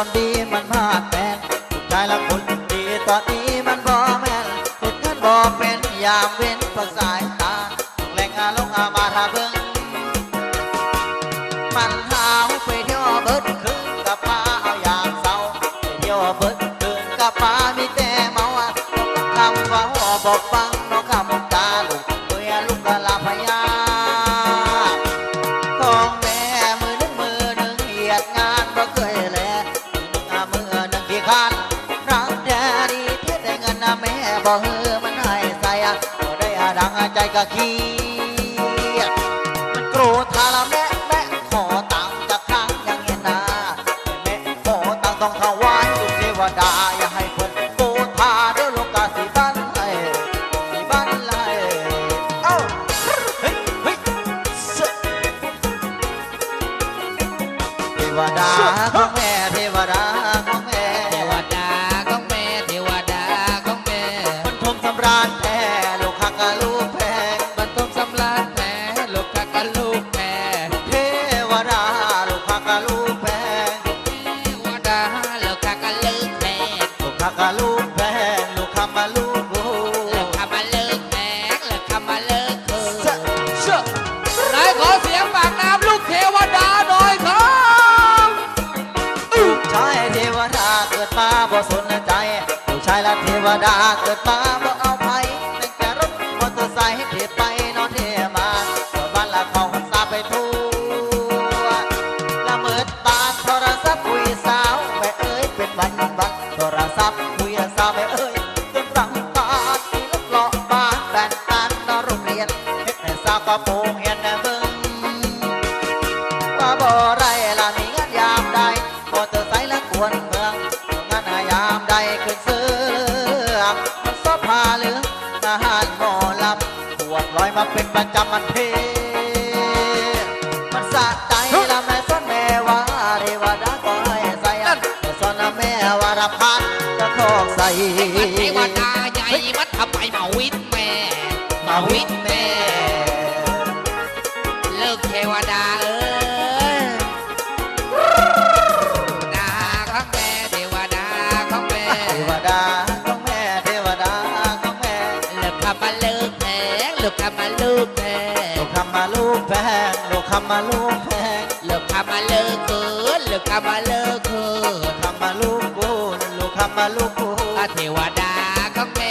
อนดีมันพลาดแปลงลูกชายละคนดีตอนนี้มันบ่แม่นเห็นเงินบ่เป็นยามเว้นพักสายตาแหลงอาลงอามาทาเบิ่งมันหาวไปเที่ยวเบิดคืนกับป้าเอาอย่างเศร้าไปเที่ยวเบิดคืนกับป้ามีแต่เมาอะคำว่าหัวบอกฟังน้องคำตา หนึ่งมือหนึ่งขี้คร้านรักแท้ดีเท่แต่เงินนะแม่บ่ฮือมันให้ใส่อะบ่ได้อาดังใจก็ขี้มันโกรธทาละแม่แม่ขอตังค์จากครั้งยังเห็นนาแม่ขอตังค์ต้องถวายลูกเทวดาอย่าให้เพิ่นโกธาเด้อลูกกาสีบ้านไล่สีบ้านไล่เอ้าเฮ้ยเฮ้ยเสอะเทวดาของแม่เทวดา มันทมสำราญแท้ลูกคักกะลูกแพงบรรทมสำราญแม่ลูกคักกันลูกแม่เทวดาลูกคักกะลูกแพงเทวดาลูกคักกันลูกแม่ลูกคักกะลูกแพงลูกคำมาลูกกูลูกคำมาเลิกแม่ลูกคำมาเลิกคือเชอเชอไหนขอเสียงปากน้ำลูกเทวดาหน่อยครับลูกชายเทวดาเกิดมาบ่สน ชายและเทวดาเกิดมาบ่เอาไผแต่งแต่รถมอเตอร์ไซค์เทไปนอนเทมาเกิดบ้านละเขาสาไปทั่วละเมิดตาโทรศัพท์คุยสาวแม่เอ้ยเป็นวันวันโทรศัพท์คุยสาวแม่เอ้ยจนรังตาที่ลักเลาะบ้านแฟนตานนอนโรงเรียนเฮ็ดให้สาวกระโปรงเฮียนแน่เบิ่งว่าบ่ ลอยมาเป็นประจำมันเท มันสะใจละแม่ซ้อนแม่ว่าเทวดาก็ให้ใส่แม่ซ้อนละแม่ว่ารับพันจะทอกใส่เทวดาใหญ่มันทำไมมาวิทแม่มาวิทแม่ เลิกเทวดาำมาลูกแพงเลิกทำมาเลิกเกนเลิกทำมาเลิกเกินทำมาลูกกูลูกทำมาลูกกูเทวดาของแม่